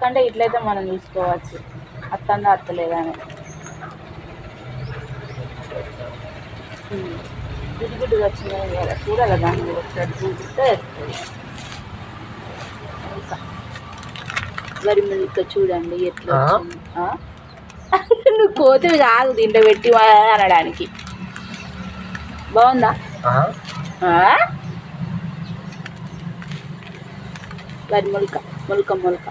అంతకంటే ఇట్లయితే మనం చూసుకోవచ్చు. అత్తందా అత్తలేదని గుడ్డు వచ్చినాయి కదా చూడాలి దాన్ని కూడా ఒకసారి చూపిస్తే. వరి మిల్క్ చూడండి ఎట్లా? నువ్వు కోతివి కాదు దీంట్లో పెట్టి అనడానికి. బాగుందా? వరి మొలక మొలక మొలక?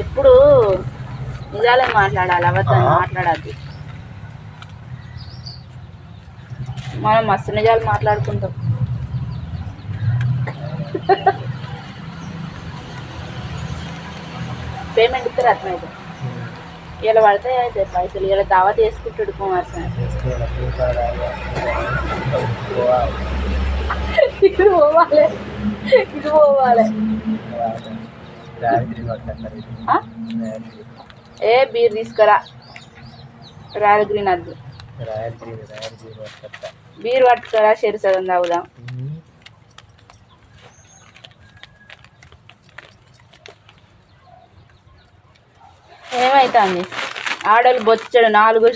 ఎప్పుడు నిజాలే మాట్లాడాలి అబద్ధాలు ఆ? మాట్లాడద్దు మనం మస్తు నిజాలు మాట్లాడుకుంటాం పేమెంట్ ఇస్తారు అర్థమైతే ఇలా పడితే అయితే పైసలు ఇలా దావా చేసుకుంటాడు కుమార్ సార్. పోవాలి, ఇది పోవాలి. ఏ బీర్ తీసుకురా. రాయల్ గ్రీన్ పట్టుకుంటా. బీర్ పట్టుకురా షెరి సగం తాగుదాం ఏమవుతుంది ఏమైతుంది? ఆడలు బొచ్చడు నాలుగు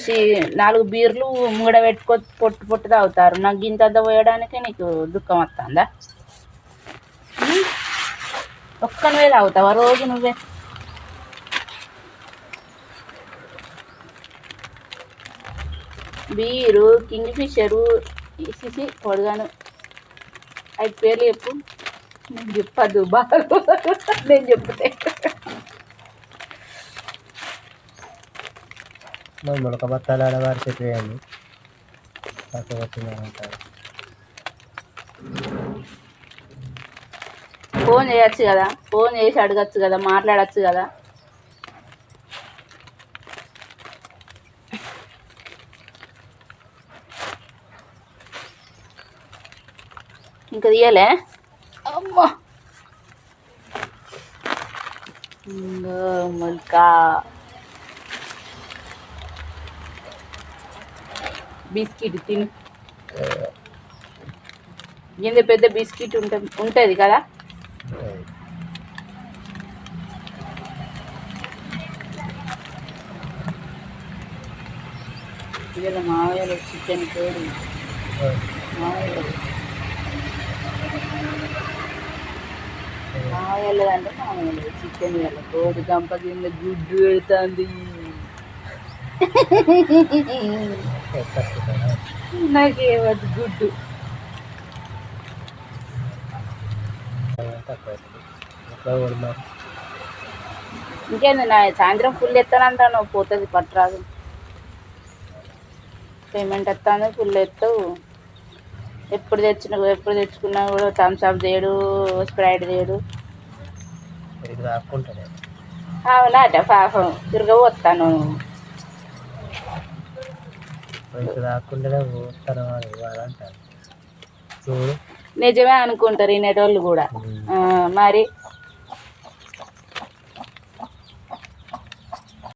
నాలుగు బీర్లు ముంగడ పెట్టుకో పొట్టు పొట్టు తాగుతారు. నాకు గింతంత పోయడానికి నీకు దుఃఖం వస్తుందా? ఒక్కనివే తాగుతావా? రోజు నువ్వే. బీరు కింగ్ ఫిషరు ఇసిసి పొడగాను. ఐదు పేర్లు చెప్పు. నేను చెప్పద్దు బాగా. నేను చెప్తే. మరి మొలక బత్తాలు ఆడవారు చెప్పేయండి తక్కువ వచ్చిందంటారు ఫోన్ చేయొచ్చు కదా ఫోన్ చేసి అడగచ్చు కదా మాట్లాడచ్చు కదా ఇంకా తీయలే అమ్మా ఇంగో బిస్కెట్ తిను ఇంత పెద్ద బిస్కెట్ ఉంట ఉంటుంది కదా ఇవాళ మావయ్యలో చికెన్ కోడి మావయ్య మావయ్యలో అంటే మావయ్యలో చికెన్ ఇవాళ కోడి గంప కింద గుడ్డు పెడుతుంది నాకేమది గుడ్డు. ఇంకేంది నా సాయంత్రం ఫుల్ ఎత్తానంటాను పోతుంది పట్టరాదు పేమెంట్ ఎత్తాను ఫుల్ ఎత్తావు ఎప్పుడు తెచ్చిన ఎప్పుడు తెచ్చుకున్నా కూడా థమ్స్ అప్ చేయడు స్ప్రైట్ చేయడు. రాకుంటానే అవునాట పాపం. తిరగబోతాను. ఇది రాకుండానే పోతాను అని చూడు. నిజమే అనుకుంటారు వినేటోళ్ళు కూడా. ఆ, మరి